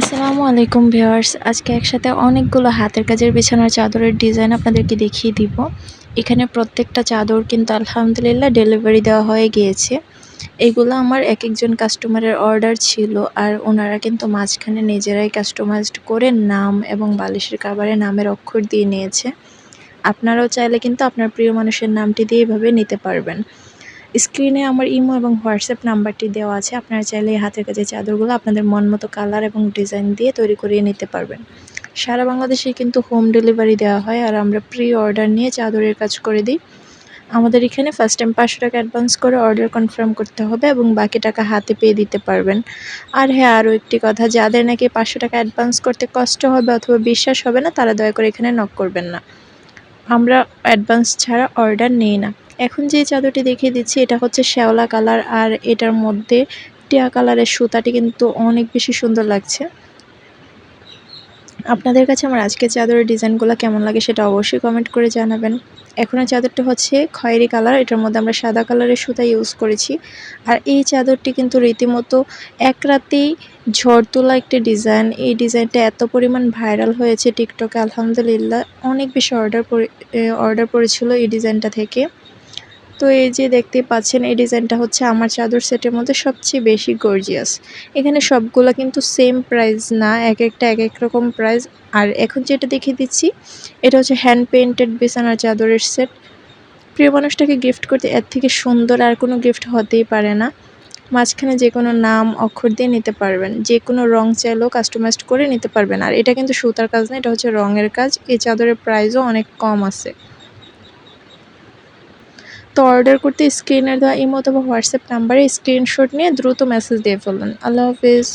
আসসালামু আলাইকুম ভিউয়ার্স। আজকে একসাথে অনেকগুলো হাতের কাজের বিছানার চাদরের ডিজাইন আপনাদেরকে দেখিয়ে দিব। এখানে প্রত্যেকটা চাদর কিন্তু আলহামদুলিল্লাহ ডেলিভারি দেওয়া হয়ে গিয়েছে। এগুলো আমার এক একজন কাস্টমারের অর্ডার ছিল আর ওনারা কিন্তু মাঝখানে নিজেরাই কাস্টমাইজড করে নাম এবং বালিশের কাবারে নামের অক্ষর দিয়ে নিয়েছে। আপনারাও চাইলে কিন্তু আপনার প্রিয় মানুষের নামটি দিয়ে এভাবে নিতে পারবেন। স্ক্রিনে আমার ইমো এবং হোয়াটসঅ্যাপ নাম্বারটি দেওয়া আছে। আপনারা চাইলে এই হাতের কাছে চাদরগুলো আপনাদের মন মতো কালার এবং ডিজাইন দিয়ে তৈরি করিয়ে নিতে পারবেন। সারা বাংলাদেশে কিন্তু হোম ডেলিভারি দেওয়া হয় আর আমরা প্রি অর্ডার নিয়ে চাদরের কাজ করে দিই। আমাদের এখানে ফার্স্ট টাইম পাঁচশো টাকা অ্যাডভান্স করে অর্ডার কনফার্ম করতে হবে এবং বাকি টাকা হাতে পেয়ে দিতে পারবেন। আর হ্যাঁ আরও একটি কথা, যাদের নাকি পাঁচশো টাকা অ্যাডভান্স করতে কষ্ট হবে অথবা বিশ্বাস হবে না, তারা দয়া করে এখানে নক করবেন না। আমরা অ্যাডভান্স ছাড়া অর্ডার নিই না। এখন যে চাদরটি দেখিয়ে দিচ্ছি, এটা হচ্ছে শ্যাওলা কালার আর এটার মধ্যে টিয়া কালারের সুতাটি কিন্তু অনেক বেশি সুন্দর লাগছে। আপনাদের কাছে আমার আজকের চাদরের ডিজাইনগুলো কেমন লাগে সেটা অবশ্যই কমেন্ট করে জানাবেন। এখনের চাদরটা হচ্ছে খয়েরি কালার, এটার মধ্যে আমরা সাদা কালারের সুতা ইউজ করেছি। আর এই চাদরটি কিন্তু রীতিমতো এক রাতেই ঝড় তোলা একটি ডিজাইন। এই ডিজাইনটা এত পরিমাণ ভাইরাল হয়েছে টিকটকে, আলহামদুলিল্লাহ, অনেক বেশি অর্ডার অর্ডার পড়েছিল এই ডিজাইনটা থেকে। তো এই যে দেখতে পাচ্ছেন, এই ডিজাইনটা হচ্ছে আমার চাদর সেটের মধ্যে সবচেয়ে বেশি গর্জিয়াস এখানে সবগুলো কিন্তু সেম প্রাইস না, এক একটা, এক এক রকম প্রাইস আর এখন যেটা দেখিয়ে দিচ্ছি, এটা হচ্ছে হ্যান্ড পেন্টেড বিছানার চাদরের সেট প্রিয় মানুষটাকে গিফট করতে এর থেকে সুন্দর আর কোনো গিফট হতেই পারে না। মাঝখানে যে কোনো নাম, অক্ষর দিয়ে নিতে পারবেন। যে কোনো রং চাইলেও কাস্টমাইজড করে নিতে পারবেন। আর এটা কিন্তু সুতার কাজ না, এটা হচ্ছে রঙের কাজ। এই চাদরের প্রাইসও অনেক কম আছে। তো অর্ডার করতে স্ক্রিনের দেওয়া ইমো অথবা হোয়াটসঅ্যাপ নাম্বারে স্ক্রিনশট নিয়ে দ্রুত মেসেজ দিয়ে ফেলুন। আল্লাহ হাফিজ।